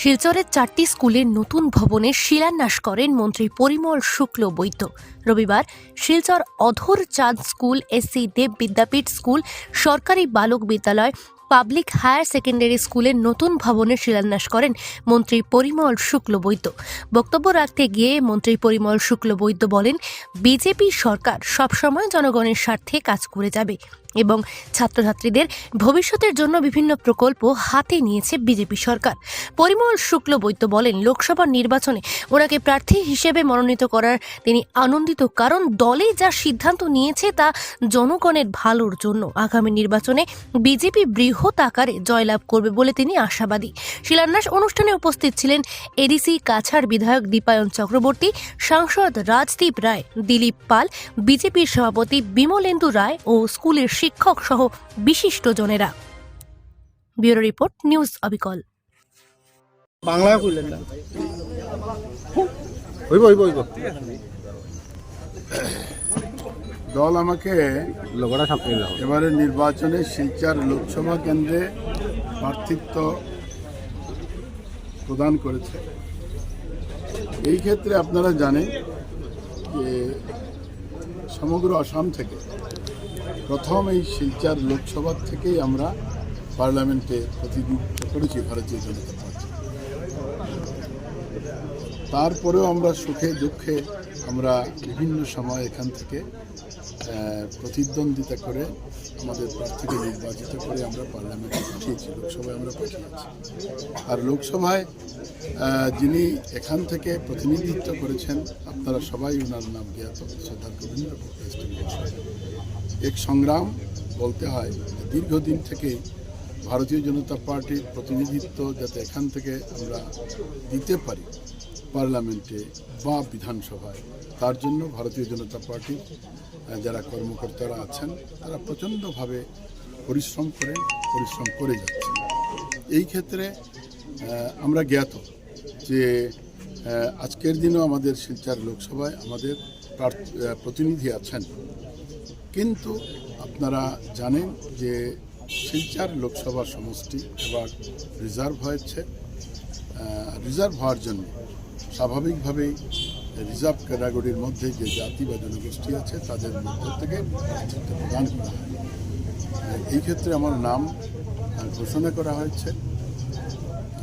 শিলচরের চারটি স্কুলের নতুন ভবনের শিলান্যাস করেন মন্ত্রী পরিমল শুক্ল বৈদ্য। রবিবার Silchar Adhar Chand school SC Deb Vidyapith school, সরকারি বালক বিদ্যালয়, পাবলিক হায়ার সেকেন্ডারি স্কুলের নতুন ভবনের শিলান্যাস করেন মন্ত্রী পরিমল শুক্ল বৈদ্য। বক্তব্য রাখতে গিয়ে মন্ত্রী পরিমল শুক্ল বৈদ্য বলেন, বিজেপি সরকার সবসময় জনগণের স্বার্থে কাজ করে যাবে। এবং ছাত্রছাত্রীদের ভবিষ্যতের জন্য বিভিন্ন প্রকল্প হাতে নিয়েছে বিজেপি সরকার। পরিমল শুক্ল বৈদ্য বলেন, লোকসভা নির্বাচনে ওনাকে প্রার্থী হিসেবে মনোনীত করার তিনি আনন্দিত, কারণ দলে যা সিদ্ধান্ত নিয়েছে তা জনগণের ভালোর জন্য। আগামী নির্বাচনে বিজেপি বৃহৎ আকারে জয়লাভ করবে বলে তিনি আশাবাদী। শিলান্যাস অনুষ্ঠানে উপস্থিত ছিলেন এডিসি কাছাড় বিধায়ক দীপায়ন চক্রবর্তী, সাংসদ রাজদীপ রায়, দিলীপ পাল, বিজেপির সভাপতি বিমলেন্দু রায় ও স্কুলের শিক্ষক সহ বিশিষ্টজনেরা। ব্যুরো রিপোর্ট নিউজ অবিকল। বাংলায় কইলেন না। হইব হইব হইব। দল আমাকে লগড়া সাপড়ে দাও এবারে নির্বাচনে শিলচর লোকসভা কেন্দ্রে প্রার্থিত্ব প্রদান করেছে। এই ক্ষেত্রে আপনারা জানেন যে সমগ্র আসাম থেকে প্রথম এই শিলচার লোকসভা থেকেই আমরা পার্লামেন্টে প্রতিনিধিত্ব করেছি ভারতীয় জনতা পার্টি। তারপরেও আমরা সুখে, দুঃখে আমরা বিভিন্ন সময় এখান থেকে প্রতিদ্বন্দ্বিতা করে আমাদের প্রার্থীকে নির্বাচিত করে আমরা পার্লামেন্টে পাঠিয়েছি, লোকসভায় আমরা পাঠিয়েছি। আর লোকসভায় যিনি এখান থেকে প্রতিনিধিত্ব করেছেন, আপনারা সবাই ওনার নাম জ্ঞাত সর্দার গোবিন্দ এক সংগ্রাম বলতে হয়, দীর্ঘদিন থেকেই ভারতীয় জনতা পার্টির প্রতিনিধিত্ব যাতে এখান থেকে আমরা দিতে পারি পার্লামেন্টে বা বিধানসভায় তার জন্য ভারতীয় জনতা পার্টির আহ, যারা কর্মকর্তারা আছেন তারা প্রচণ্ডভাবে পরিশ্রম করেন পরিশ্রম করে যাচ্ছেন। এই ক্ষেত্রে আমরা জ্ঞাত যে আজকের দিনও আমাদের শিলচার লোকসভায় আমাদের প্রতিনিধি আছেন। কিন্তু আপনারা জানেন যে শিলচর লোকসভা সমষ্টি এবার রিজার্ভ হয়েছে। রিজার্ভ হওয়ার জন্য স্বাভাবিকভাবেই রিজার্ভ ক্যাটাগরির মধ্যে যে জাতি বা জনগোষ্ঠী আছে, তাদের মধ্য থেকে প্রদান করা হয়। এই ক্ষেত্রে আমার নাম ঘোষণা করা হয়েছে।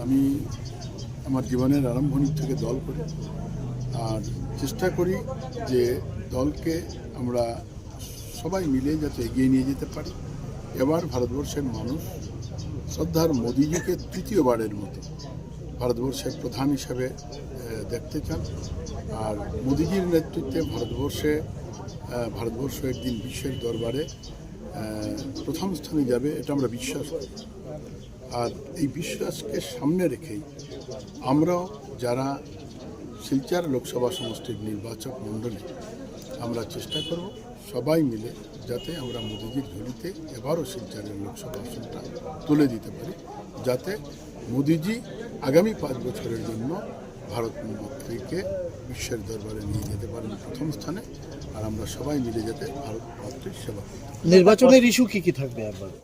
আমি আমার জীবনের আরম্ভণি থেকে দল করি। আর চেষ্টা করি যে দলকে আমরা সবাই মিলে যাতে এগিয়ে নিয়ে যেতে পারি। এবার ভারতবর্ষের মানুষ শ্রদ্ধার মোদিজিকে তৃতীয়বারের মতো ভারতবর্ষের প্রধান হিসাবে দেখতে চান। আর মোদিজির নেতৃত্বে ভারতবর্ষে ভারতবর্ষ একদিন বিশ্বের দরবারে প্রথম স্থানে যাবে, এটা আমরা বিশ্বাস করি। আর এই বিশ্বাসকে সামনে রেখেই আমরাও যারা শিলচর লোকসভা সমষ্টির নির্বাচক মণ্ডলী। আমরা চেষ্টা করব সবাই মিলে যাতে আমরা মোদিজির ঝুলিতে এবারও শিলচরের লোকসভা আসনটা তুলে দিতে পারি, যাতে মোদিজি আগামী পাঁচ বছরের জন্য ভারত মাতৃকে বিশ্বের দরবারে নিয়ে যেতে পারেন প্রথম স্থানে, আর আমরা সবাই মিলে যাতে ভারত সেবা নির্বাচনের ইস্যু কি কি থাকবে একবার?